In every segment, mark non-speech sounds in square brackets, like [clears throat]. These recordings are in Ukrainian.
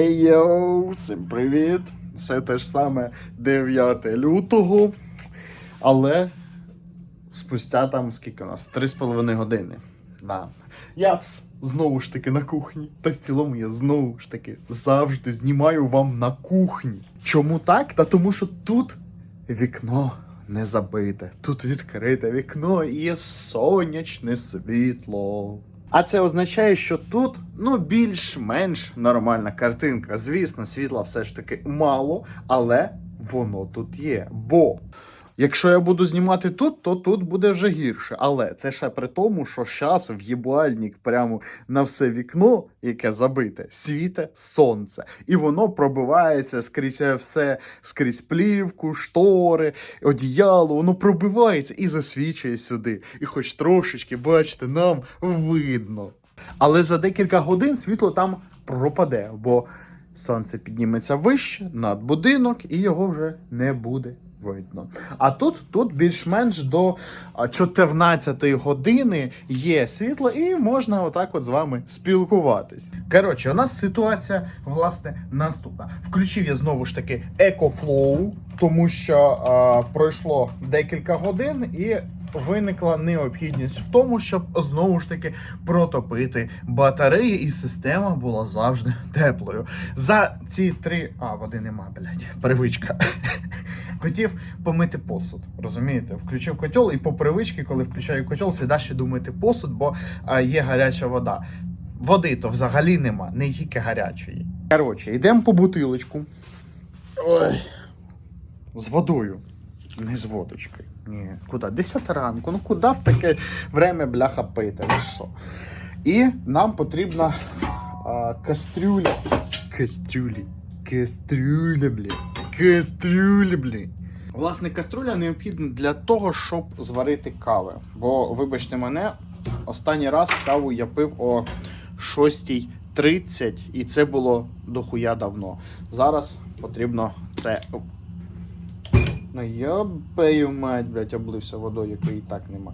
Хей йоу, всім привіт! Все те ж саме 9 лютого. Але спустя там скільки у нас? 3,5 години. Да. Я знову ж таки на кухні. Та в цілому я знову ж таки завжди знімаю вам на кухні. Чому так? Та тому що тут вікно не забите. Тут відкрите вікно і сонячне світло. А це означає, що тут ну більш-менш нормальна картинка. Звісно, світла все ж таки мало, але воно тут є. Бо якщо я буду знімати тут, то тут буде вже гірше. Але це ще при тому, що зараз в їбальник прямо на все вікно, яке забите, світе сонце. І воно пробивається скрізь все, скрізь плівку, штори, одіяло, воно пробивається і засвічує сюди. І хоч трошечки, бачите, нам видно. Але за декілька годин світло там пропаде, бо сонце підніметься вище над будинок, і його вже не буде видно. А тут, тут більш-менш до а, 14 години є світло, і можна отак от з вами спілкуватись. Коротше, у нас ситуація власне наступна. Включив я знову ж таки EcoFlow, тому що а, пройшло декілька годин і. Виникла необхідність в тому, щоб знову ж таки протопити батареї, і система була завжди теплою. За ці три. А, води нема, блядь, привичка. [laughs] Хотів помити посуд. Розумієте? Включив котел, і по привичці, коли включаю котел, сліда ще думати посуд, бо є гаряча вода. Води то взагалі нема, не тільки гарячої. Коротше, йдемо по бутилочку. Ой. З водою. Не з водочкою. Ні, куди? 10 ранку. Ну куди в таке время бляха пити? Ну що? І нам потрібна а, кастрюля. Кастрюлі. Кастрюля, блін. Кастрюля, блін. Власне, каструля необхідна для того, щоб зварити кави. Бо, вибачте мене, останній раз каву я пив о 6.30, і це було дохуя давно. Зараз потрібно це. Я бею мать, блядь, облився водою, якої і так нема.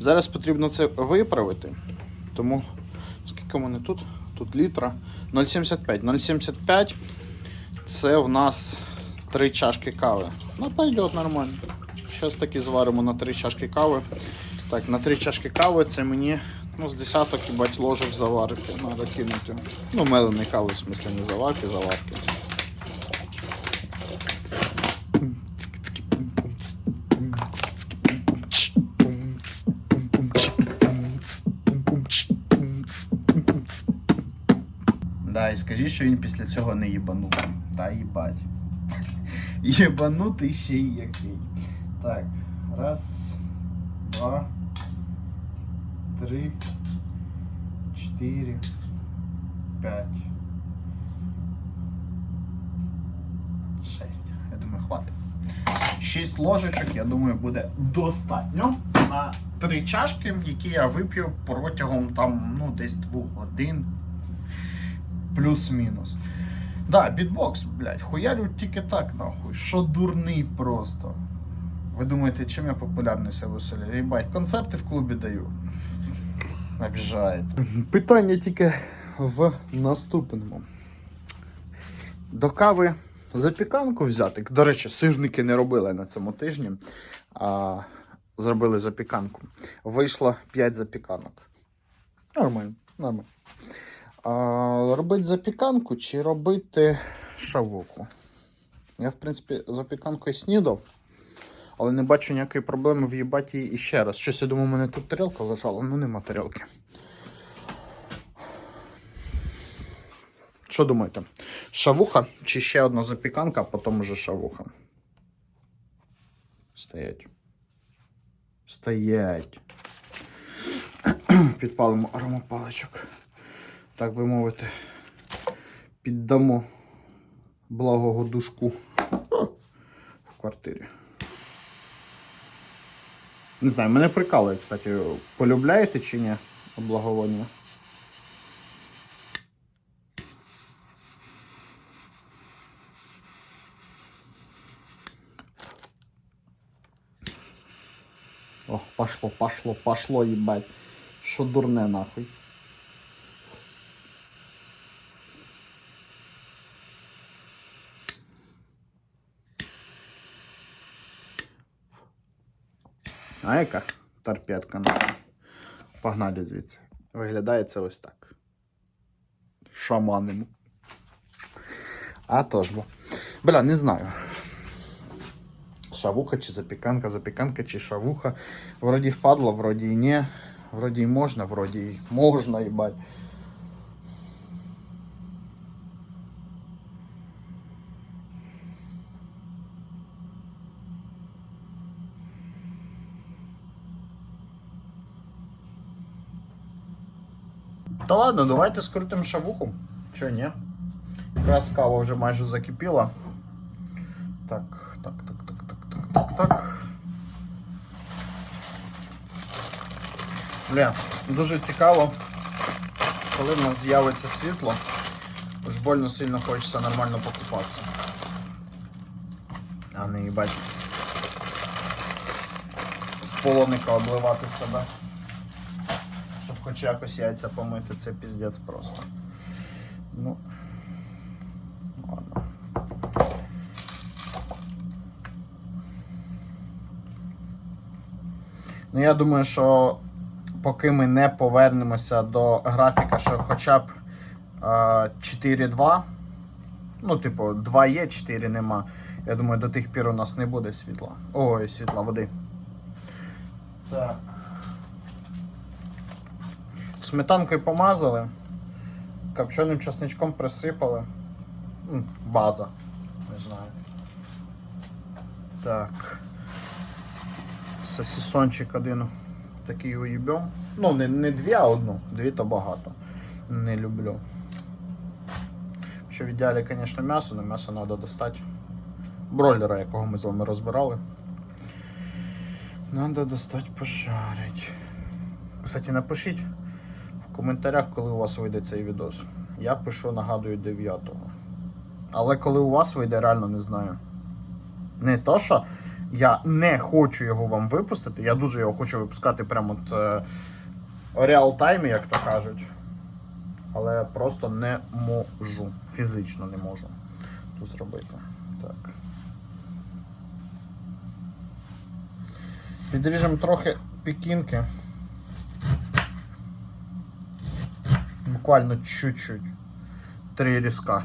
Зараз потрібно це виправити. Тому скільки в мене тут? Тут літра. 0,75. 0,75 це в нас 3 чашки кави. Ну, пойдет нормально. Зараз таки зваримо на 3 чашки кави. Так, на 3 чашки кави це мені ну, з десяток їбать ложок заварити. Треба кинути. Ну, меленої кави, в смислі, не заварки, заварки. Скажи, що він після цього не їбанув. Та їбать. [laughs] Єбанутий ще й який. Так, раз, два, три, чотири, п'ять. Шесть. Я думаю, хватить. Шість ложечок, я думаю, буде достатньо на три чашки, які я вип'ю протягом там, ну, десь двох годин. Плюс-мінус. Да, бітбокс, блядь, хуярю тільки так, нахуй. Що дурний просто. Ви думаєте, чим я популярний себе селі? Їбать, концерти в клубі даю. Обіжаєте. Питання тільки в наступному. До кави запіканку взяти. До речі, сирники не робили на цьому тижні, а зробили запіканку. Вийшло 5 запіканок. Нормально, нормально. Робити запіканку чи робити шавуку? Я, в принципі, запіканку і снідав, але не бачу ніякої проблеми в'їбати її іще раз. Щось я думаю, у мене тут тарілка лежала, ну нема тарілки. Що думаєте? Шавуха чи ще одна запіканка, а потім вже шавуха? Стоять. Стоять. [clears throat] Підпалимо аромапаличок так би мовити, піддамо благого душку в квартирі. Не знаю, мене прикалує, кстати, полюбляєте чи ні облаговання? О, пошло, пошло, пошло, їбать. Що дурне нахуй. А яка торпедка наша. Погнали звідси. Виглядає це ось так. Шаманимо. А то ж бо. Бля, не знаю. Шавуха чи запіканка, запіканка чи шавуха. Вроді впадло, вроді і ні. Вроді і можна, вроді і можна, їбать. Та ладно, давайте скрутимо шавуху. Чо ні? Якраз кава вже майже закипіла. Так, так, так, так, так, так, так, так. Бля, дуже цікаво, коли в нас з'явиться світло. Уж больно сильно хочеться нормально покупатися. А не їбать. З полоника обливати себе. Хоч якось яйця помити, це піздець просто. Ну. Ладно. Ну, я думаю, що поки ми не повернемося до графіка, що хоча б е, 4-2, ну, типу, 2 є, 4 нема. Я думаю, до тих пір у нас не буде світла. Ой, світла води. Так. Сметанкою помазали, копченим часничком присипали. База. Не знаю. Так. Сосісончик один такий уїбем. Ну, не, не дві, а одну. Дві то багато. Не люблю. Що в ідеалі, звісно, м'ясо, але м'ясо треба достати. Бройлера, якого ми з вами розбирали. Надо достати пожарить. Кстати, напишіть в коментарях, коли у вас вийде цей відос. Я пишу, нагадую, 9-го. Але коли у вас вийде, реально не знаю. Не то, що я не хочу його вам випустити, я дуже його хочу випускати прямо от реал-таймі, як то кажуть. Але просто не можу. Фізично не можу тут зробити. Так. Підріжемо трохи пікінки. Буквально чуть-чуть. Три різка.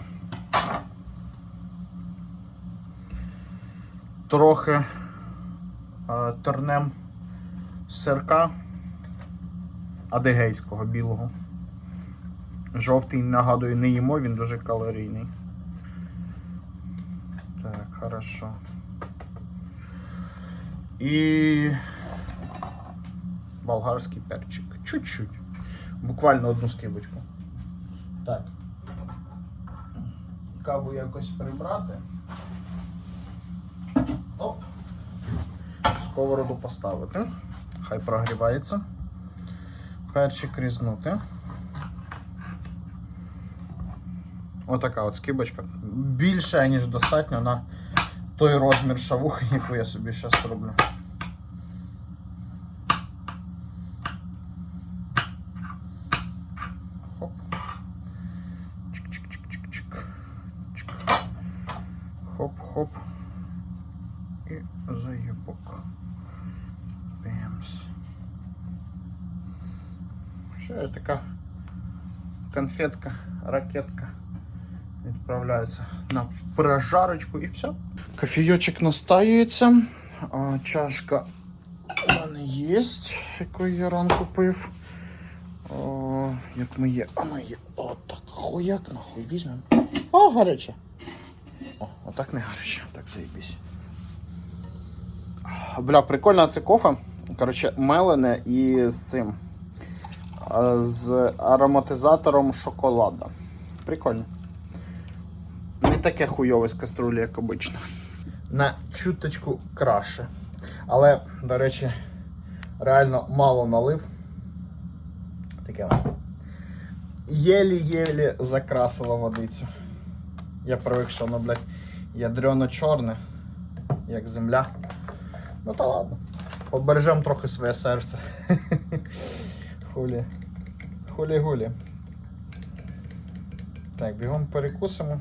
Трохи е, тернем сирка адигейського білого. Жовтий, нагадую, не їмо, він дуже калорійний. Так, хорошо. І болгарський перчик. Чуть-чуть. Буквально одну скибочку. Так. Каву якось прибрати. Оп. Сковороду поставити. Хай прогрівається. Перчик різнути. Отака от скибочка. Більше, ніж достатньо на той розмір шавухи, яку я собі зараз роблю. Конфетка, ракетка відправляється на прожарочку і все. Кофійочок настаюється. Чашка у мене є, яку я ранку пив. О, як ми є. А ми є. О, так хуяк нахуй візьмемо. О, гаряче. О, отак не гаряче, так заїбись. Бля, прикольно це кофе. Коротше, мелене і з цим. А, З ароматизатором шоколада. Прикольно. Не таке хуйове з каструлі, як обично. На чуточку краще. Але, до речі, реально мало налив. Таке. Єлі-єлі закрасило водицю. Я привик, що воно, блядь, ядрено чорне, як земля. Ну та ладно. Побережемо трохи своє серце. [laughs] Хулі. Хулі-гулі. Так, бігом перекусимо.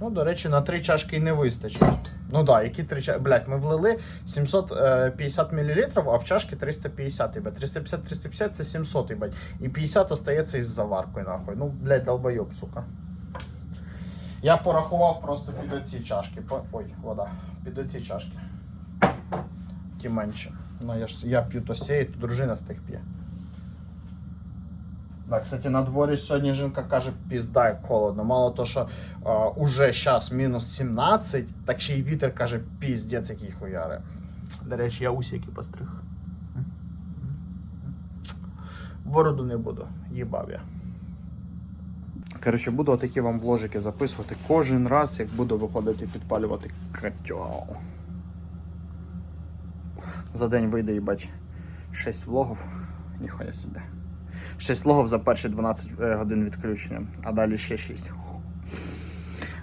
Ну, до речі, на три чашки й не вистачить. Ну да, які три чашки. Блять, ми влили 750 мл, а в чашки 350, ебать. 350-350 це 700, ебать. І 50 остається із заваркою, нахуй. Ну, блять, долбойоб, сука. Я порахував просто під оці чашки. Ой, вода. Під оці чашки. Ті менше. Ну, я ж я п'ю то сіє, то дружина з тих п'є. Да, кстати, на дворі сьогодні жінка каже, пізда, як холодно. Мало то, що а, уже зараз мінус 17, так ще й вітер каже, піздець, який хуяри. До речі, я усіки постриг. Бороду не буду, їбав я. Коротше, буду отакі вам вложики записувати кожен раз, як буду виходити підпалювати котел. За день вийде, їбать, 6 влогів. Ніхуя собі. 6 влогів за перші 12 е, годин відключення, а далі ще 6.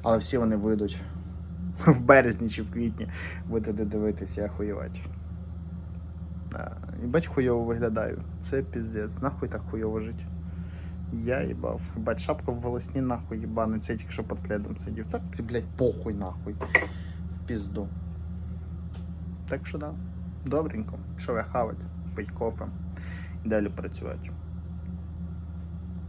Але всі вони вийдуть [laughs] в березні чи в квітні. Будете дивитися, я хуєвать. Да. Їбать хуйово виглядаю. Це піздець. Нахуй так хуйово жить. Я їбав. Їбать, шапка в волосні нахуй. Це тільки що під пледом сидів. Так, ти, блядь, похуй нахуй. В пізду. Так що да. Добренько. Пішов я хавать, пить кофе. І далі працювати.